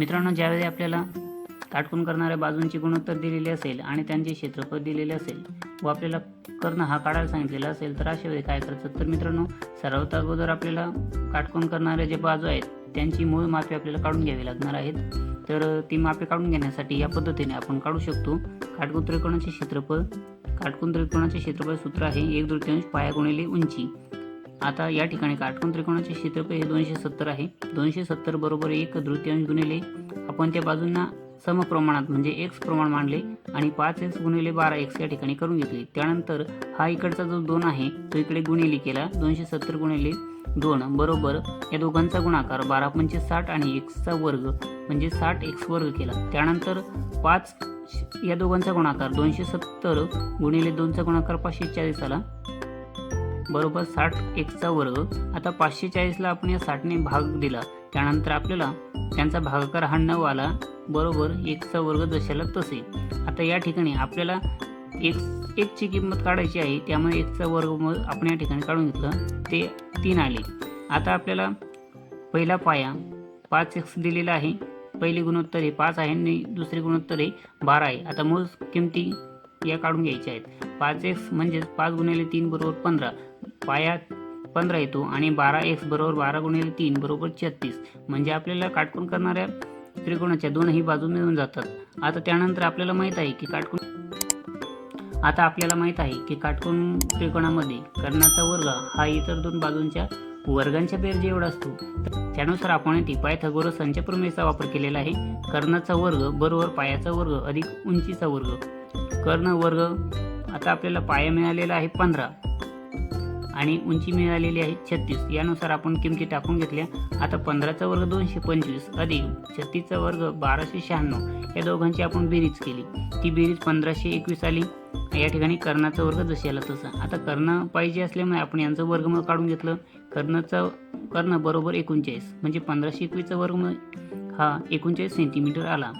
मित्रांनो ज्यावेळी आपल्याला काटकोन करणाऱ्या बाजूंची गुणोत्तर दिलेली असेल आणि त्यांचे क्षेत्रफळ दिलेले असेल व आपल्याला कर्ण हा काढायला सांगितलेला असेल तर अशा वेळी काय करायचं? तर मित्रांनो सर्वात अगोदर आपल्याला काटकोन करणाऱ्या जे बाजू आहेत त्यांची मूळ मापे आपल्याला काढून घ्यावी लागणार आहेत. तर ती मापे काढून घेण्यासाठी या पद्धतीने आपण काढू शकतो. काटकोन त्रिकोणाचे क्षेत्रफळ काटकोन त्रिकोणाचे क्षेत्रफळ सूत्र आहे एक तृतीयांश पाया गुणिले उंची. आता या ठिकाणी काटकोन त्रिकोणाचे क्षेत्रफळ हे दोनशे सत्तर आहे. दोनशे सत्तर बरोबर एक तृतीयांश गुणिले आपण त्या बाजूंना समप्रमाणात म्हणजे एक्स प्रमाण मांडले आणि पाच एक्स गुणिले बारा एक्स या ठिकाणी करून घेतले. त्यानंतर हा इकडचा जो दोन आहे तो इकडे गुणिले केला. दोनशे सत्तर गुणिले दोन बरोबर या दोघांचा गुणाकार बारा पंचे साठ आणि एक्सचा वर्ग म्हणजे साठ एक्स वर्ग केला. त्यानंतर पाच या दोघांचा गुणाकार दोनशे सत्तर गुणिले दोनचा गुणाकार पाचशे चाळीस आला. बरोबर साठ एकचा वर्ग. आता पाचशे चाळीसला आपण या साठने भाग दिला. त्यानंतर आपल्याला त्यांचा भागाकार हा नऊ आला. बरोबर एकचा वर्ग जशाला तसे. आता या ठिकाणी आपल्याला एक एकची किंमत काढायची आहे. त्यामुळे एकचा वर्ग मग आपण या ठिकाणी काढून घेतलं. ते तीन आले. आता आपल्याला पहिला पाया पाच एक्स दिलेला आहे. पहिली गुणोत्तर हे पाच आहे आणि दुसरी गुणोत्तर हे बारा आहे. आता मूळ किमती या काढून घ्यायच्या आहेत. पाच एक्स म्हणजेच पाच गुणिले तीन बरोबर पंधरा. पाया पंधरा येतो आणि बारा एक्स बरोबर बारा गुणिले तीन बरोबर छत्तीस. म्हणजे आपल्याला काटकोण करणाऱ्या त्रिकोणाच्या दोनही बाजू मिळून जातात. आता त्यानंतर आपल्याला माहीत आहे की काटकोण आता आपल्याला माहीत आहे की काटकोण त्रिकोणामध्ये कर्णाचा वर्ग हा इतर दोन बाजूंच्या वर्गांच्या बेरजे एवढा असतो. त्यानुसार आपण येथे पायथागोरसांच्या प्रमेयचा वापर केलेला आहे. कर्णाचा वर्ग बरोबर पायाचा वर्ग अधिक उंचीचा वर्ग. कर्ण वर्ग आता आपल्याला पाया मिळालेला आहे पंधरा. आणि उंची मिळालेली आहे छत्तीस. यानुसार आपण किमती टाकून घेतल्या. आता पंधराचा वर्ग दोनशे पंचवीस अधिक छत्तीसचा वर्ग बाराशे शहाण्णव. या दोघांची आपण बेरीज केली. ती बेरीज पंधराशे एकवीस आली. या ठिकाणी कर्णाचा वर्ग जशाला आला तसा. आता कर्ण पाहिजे असल्यामुळे आपण यांचं वर्गमूळ काढून घेतलं. कर्णाचा कर्ण बरोबर एकोणचाळीस म्हणजे पंधराशे एकवीसचा वर्गमूळ हा एकोणचाळीस सेंटीमीटर आला.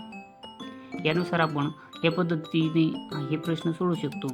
यानुसार आपण या पद्धतीने हे प्रश्न सोडू शकतो.